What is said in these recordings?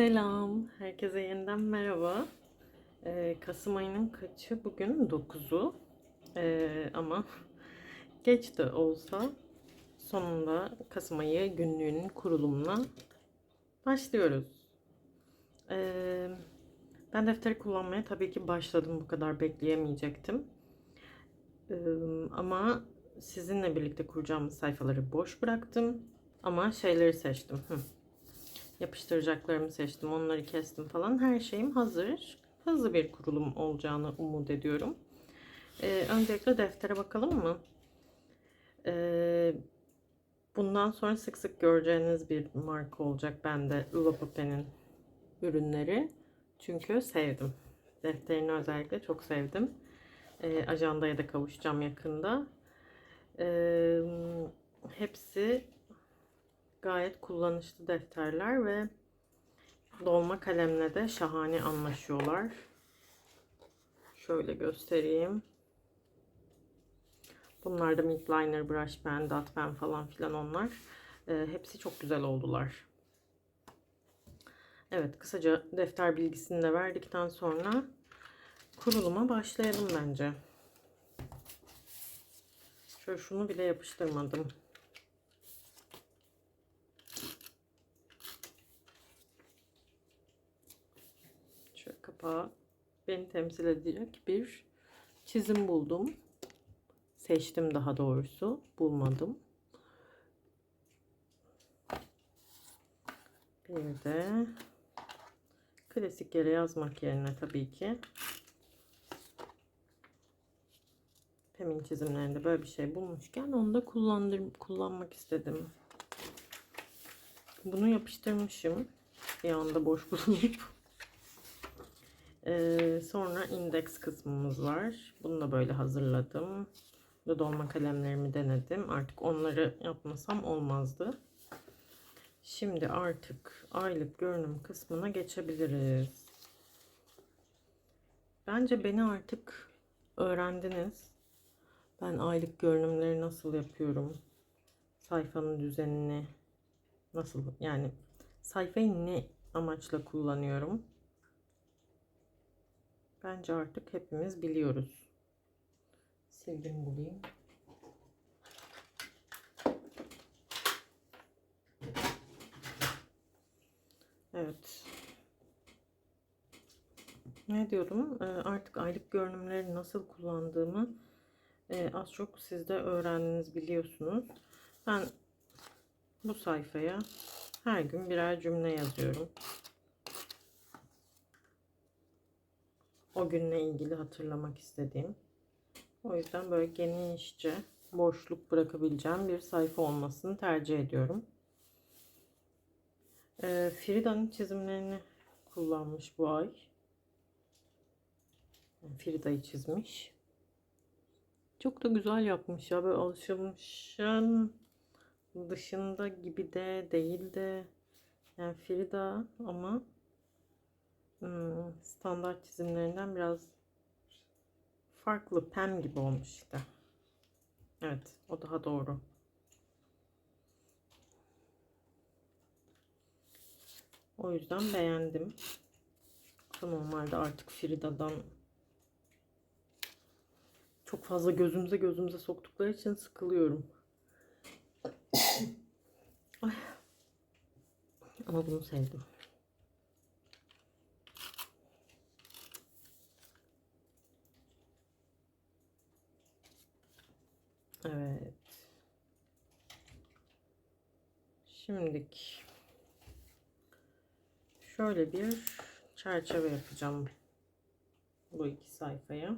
Selam, herkese yeniden merhaba. Ee, Kasım ayının kaçı? Bugün 9'u. Ee, ama geç de olsa sonunda Kasım ayı günlüğünün kurulumuna başlıyoruz. Ee, ben defteri kullanmaya tabii ki başladım. Bu kadar bekleyemeyecektim. Ee, ama sizinle birlikte kuracağımız sayfaları boş bıraktım. Ama şeyleri seçtim. Hı yapıştıracaklarımı seçtim. Onları kestim falan. Her şeyim hazır. Hızlı bir kurulum olacağını umut ediyorum. Ee, öncelikle deftere bakalım mı? Ee, bundan sonra sık sık göreceğiniz bir marka olacak bende Lopopen'in ürünleri. Çünkü sevdim. Defterini özellikle çok sevdim. Ee, ajandaya da kavuşacağım yakında. Ee, hepsi gayet kullanışlı defterler ve dolma kalemle de şahane anlaşıyorlar. Şöyle göstereyim. Bunlar da Mint Liner, Brush Pen, Dot Pen falan filan onlar. Ee, hepsi çok güzel oldular. Evet kısaca defter bilgisini de verdikten sonra kuruluma başlayalım bence. Şöyle şunu bile yapıştırmadım. Kapağı beni temsil edecek bir çizim buldum. Seçtim daha doğrusu. Bulmadım. Bir de klasik yere yazmak yerine tabii ki Pem'in çizimlerinde böyle bir şey bulmuşken onu da kullandır kullanmak istedim. Bunu yapıştırmışım. Bir anda boş bulunup. Ee, sonra indeks kısmımız var. Bunu da böyle hazırladım. Burada dolma kalemlerimi denedim. Artık onları yapmasam olmazdı. Şimdi artık aylık görünüm kısmına geçebiliriz. Bence beni artık öğrendiniz. Ben aylık görünümleri nasıl yapıyorum? Sayfanın düzenini nasıl yani sayfayı ne amaçla kullanıyorum? Bence artık hepimiz biliyoruz. Sildim bulayım. Evet. Ne diyordum? Ee, artık aylık görünümleri nasıl kullandığımı e, az çok siz de öğrendiniz biliyorsunuz. Ben bu sayfaya her gün birer cümle yazıyorum. O günle ilgili hatırlamak istediğim. O yüzden böyle genişçe boşluk bırakabileceğim bir sayfa olmasını tercih ediyorum. Ee, Frida'nın çizimlerini kullanmış bu ay. Frida'yı çizmiş. Çok da güzel yapmış ya. Böyle alışılmışın dışında gibi de değil de yani Frida ama standart çizimlerinden biraz farklı pem gibi olmuş işte. Evet o daha doğru. O yüzden beğendim. Normalde artık Frida'dan çok fazla gözümüze gözümüze soktukları için sıkılıyorum. Ay. Ama bunu sevdim. Evet. Şimdilik şöyle bir çerçeve yapacağım bu iki sayfaya.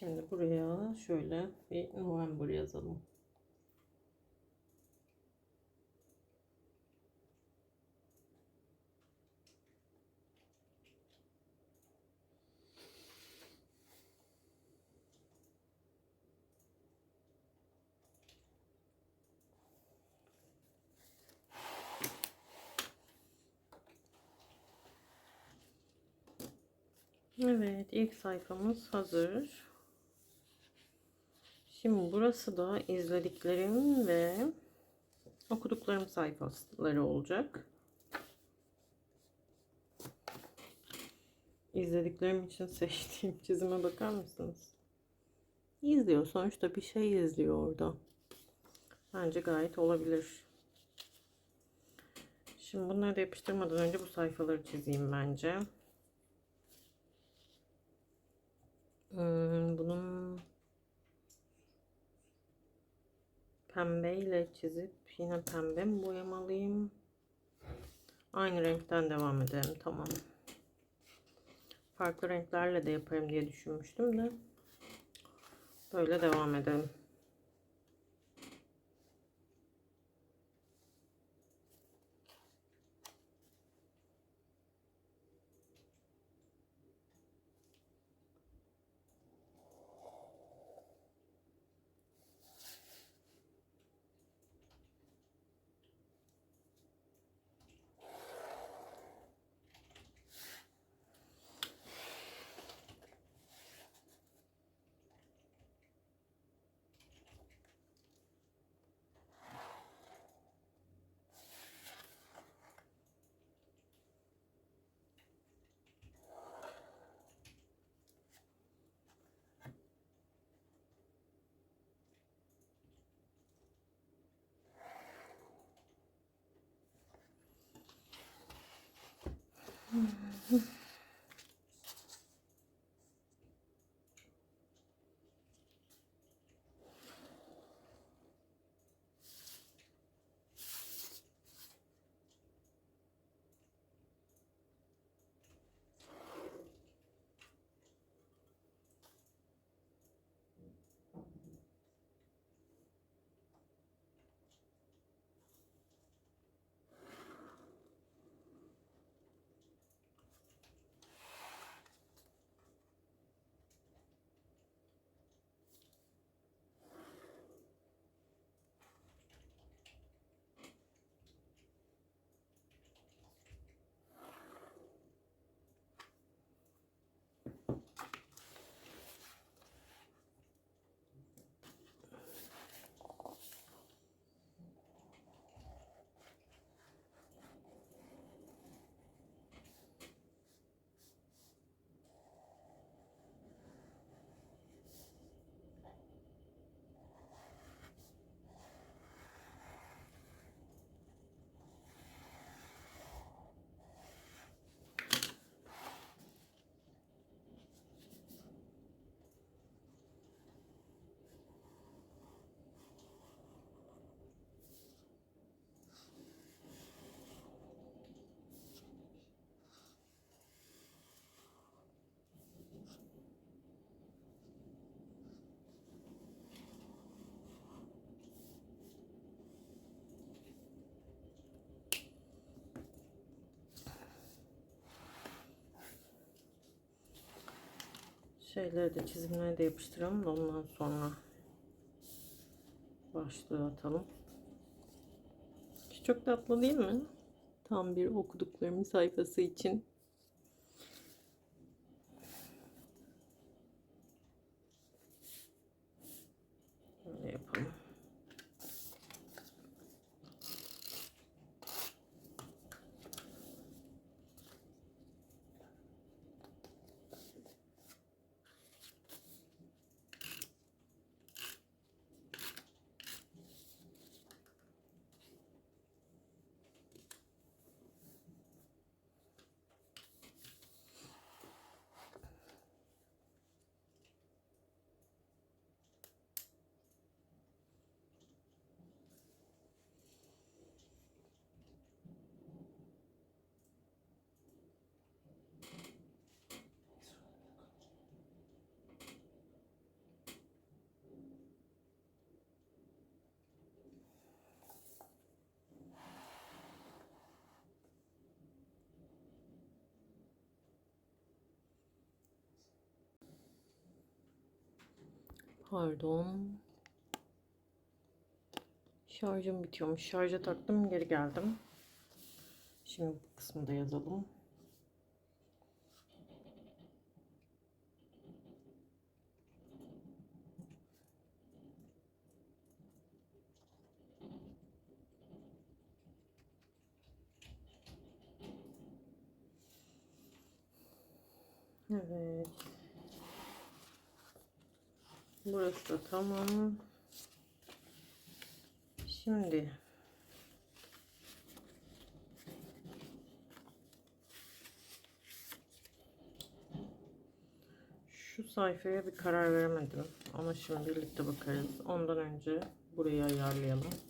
Şimdi buraya şöyle bir November yazalım. Evet, ilk sayfamız hazır. Şimdi burası da izlediklerim ve okuduklarım sayfaları olacak. İzlediklerim için seçtiğim çizime bakar mısınız? İzliyor. Sonuçta bir şey izliyor orada. Bence gayet olabilir. Şimdi bunları da yapıştırmadan önce bu sayfaları çizeyim bence. Hmm, bunun pembeyle çizip yine pembe mi boyamalıyım? Aynı renkten devam edelim. Tamam. Farklı renklerle de yaparım diye düşünmüştüm de. Böyle devam edelim. 嗯。Şeyleri de çizimleri de yapıştıralım da ondan sonra başlığı atalım. Çok tatlı değil mi? Tam bir okuduklarım sayfası için. Pardon. Şarjım bitiyormuş. Şarja taktım geri geldim. Şimdi bu kısmı da yazalım. Evet. Burası da tamam. Şimdi şu sayfaya bir karar veremedim. Ama şimdi birlikte bakarız. Ondan önce burayı ayarlayalım.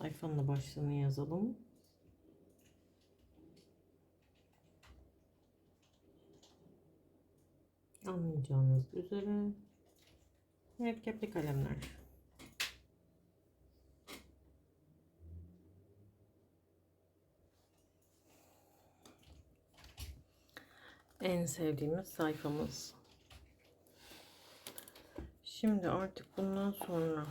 Sayfanın başlığını yazalım. Anlayacağınız üzere mürekkepli kalemler. En sevdiğimiz sayfamız. Şimdi artık bundan sonra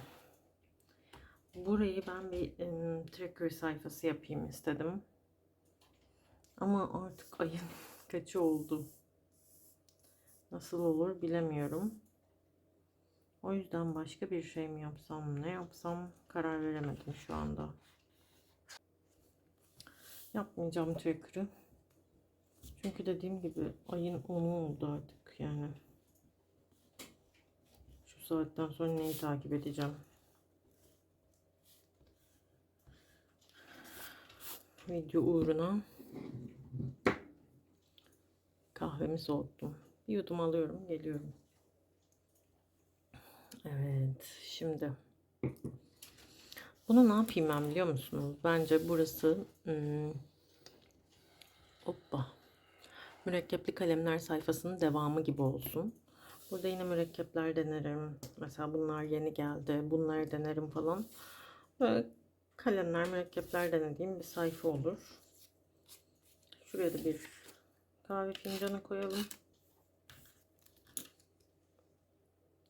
burayı ben bir em, tracker sayfası yapayım istedim. Ama artık ayın kaçı oldu? Nasıl olur bilemiyorum. O yüzden başka bir şey mi yapsam, ne yapsam karar veremedim şu anda. Yapmayacağım tracker'ı. Çünkü dediğim gibi ayın 10'u oldu artık yani. Şu saatten sonra neyi takip edeceğim? Video uğruna kahvemi soğuttum. Bir yudum alıyorum, geliyorum. Evet, şimdi bunu ne yapayım ben biliyor musunuz? Bence burası hmm, hoppa mürekkepli kalemler sayfasının devamı gibi olsun. Burada yine mürekkepler denerim. Mesela bunlar yeni geldi. Bunları denerim falan. Böyle kalemler, mürekkepler denediğim bir sayfa olur. Şuraya da bir kahve fincanı koyalım.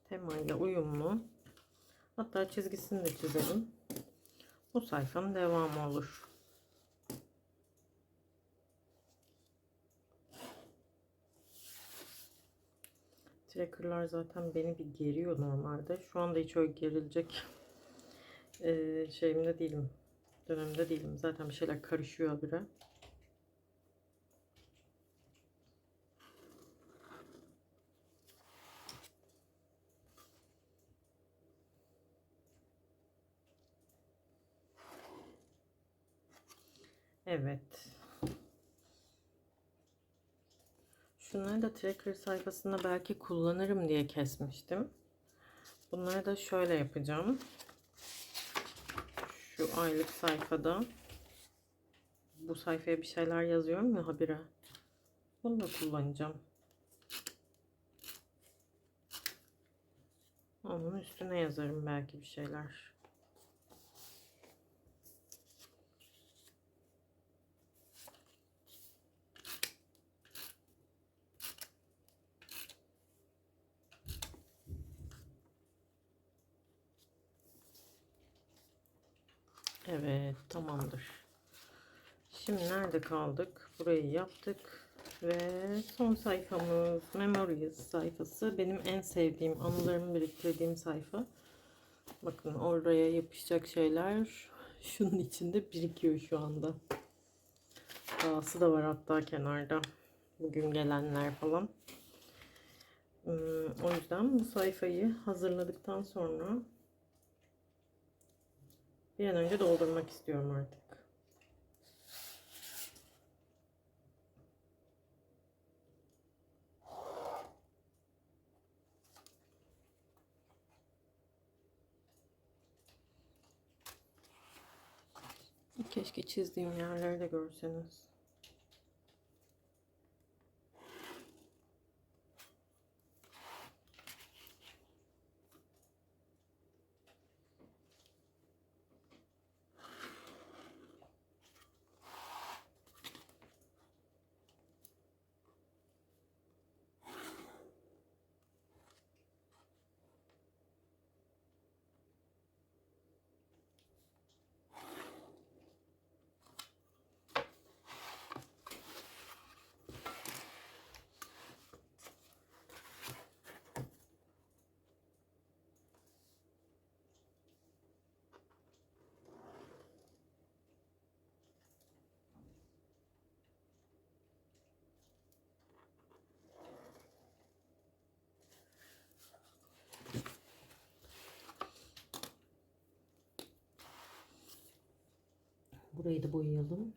Temayla uyumlu. Hatta çizgisini de çizelim. Bu sayfanın devamı olur. trackerlar zaten beni bir geriyor normalde. Şu anda hiç öyle gerilecek eee şeyimde değilim. Dönemde değilim. Zaten bir şeyler karışıyor habire. Evet. Şunları da tracker sayfasında belki kullanırım diye kesmiştim. Bunları da şöyle yapacağım. Şu aylık sayfada bu sayfaya bir şeyler yazıyorum ya habire. Bunu da kullanacağım. Onun üstüne yazarım belki bir şeyler. Evet, tamamdır. Şimdi nerede kaldık? Burayı yaptık. Ve son sayfamız Memories sayfası. Benim en sevdiğim, anılarımı biriktirdiğim sayfa. Bakın oraya yapışacak şeyler şunun içinde birikiyor şu anda. Dağısı da var hatta kenarda. Bugün gelenler falan. Hmm, O yüzden bu sayfayı hazırladıktan sonra bir an önce doldurmak istiyorum artık. Keşke çizdiğim yerleri de görseniz. Burayı da boyayalım.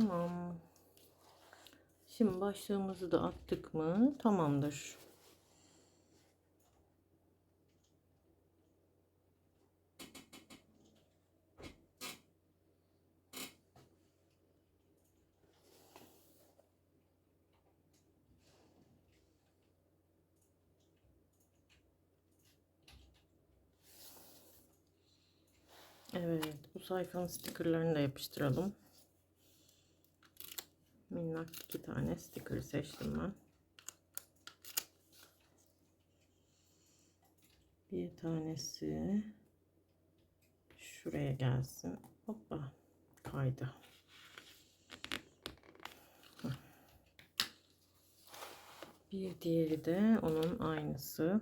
Tamam. Şimdi başlığımızı da attık mı? Tamamdır. Evet, bu sayfanın stickerlarını da yapıştıralım. Minnak iki tane sticker seçtim ben. Bir tanesi şuraya gelsin. Hoppa kaydı. Bir diğeri de onun aynısı.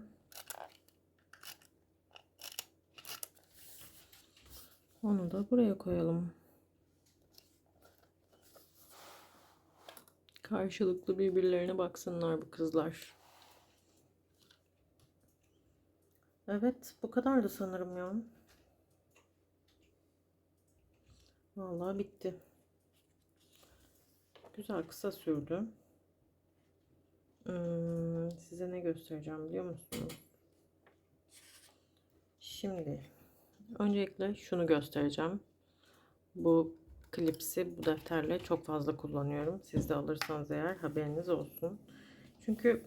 Onu da buraya koyalım. Karşılıklı birbirlerine baksınlar bu kızlar. Evet, bu kadardı sanırım ya. Vallahi bitti. Güzel kısa sürdü. Hmm, size ne göstereceğim biliyor musunuz? Şimdi öncelikle şunu göstereceğim. Bu klipsi bu defterle çok fazla kullanıyorum. Siz de alırsanız eğer haberiniz olsun. Çünkü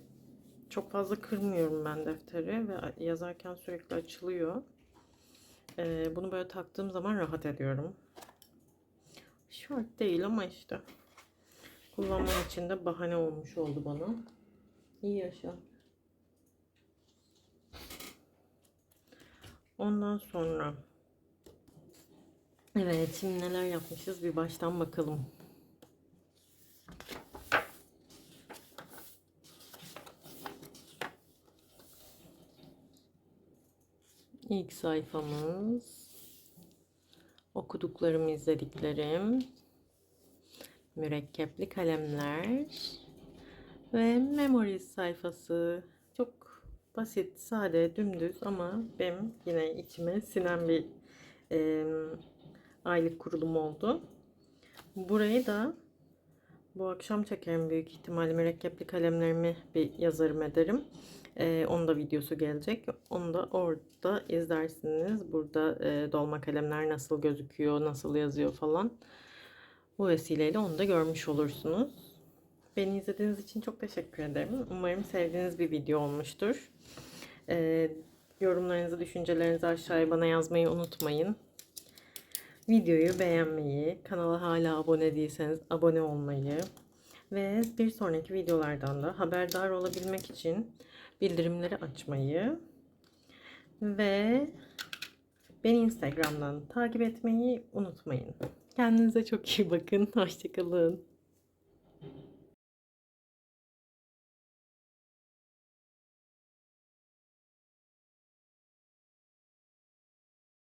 çok fazla kırmıyorum ben defteri ve yazarken sürekli açılıyor. Ee, bunu böyle taktığım zaman rahat ediyorum. Şart değil ama işte kullanmam için de bahane olmuş oldu bana. İyi yaşa. Ondan sonra Evet şimdi neler yapmışız bir baştan bakalım. İlk sayfamız okuduklarım, izlediklerim, mürekkepli kalemler ve memories sayfası. Çok basit, sade, dümdüz ama benim yine içime sinen bir e, aylık kurulum oldu. Burayı da bu akşam çekerim büyük ihtimalle mürekkepli kalemlerimi bir yazarım ederim. Ee, onun da videosu gelecek. Onu da orada izlersiniz. Burada e, dolma kalemler nasıl gözüküyor, nasıl yazıyor falan. Bu vesileyle onu da görmüş olursunuz. Beni izlediğiniz için çok teşekkür ederim. Umarım sevdiğiniz bir video olmuştur. Ee, yorumlarınızı, düşüncelerinizi aşağıya bana yazmayı unutmayın. Videoyu beğenmeyi, kanala hala abone değilseniz abone olmayı ve bir sonraki videolardan da haberdar olabilmek için bildirimleri açmayı ve beni Instagram'dan takip etmeyi unutmayın. Kendinize çok iyi bakın. Hoşçakalın.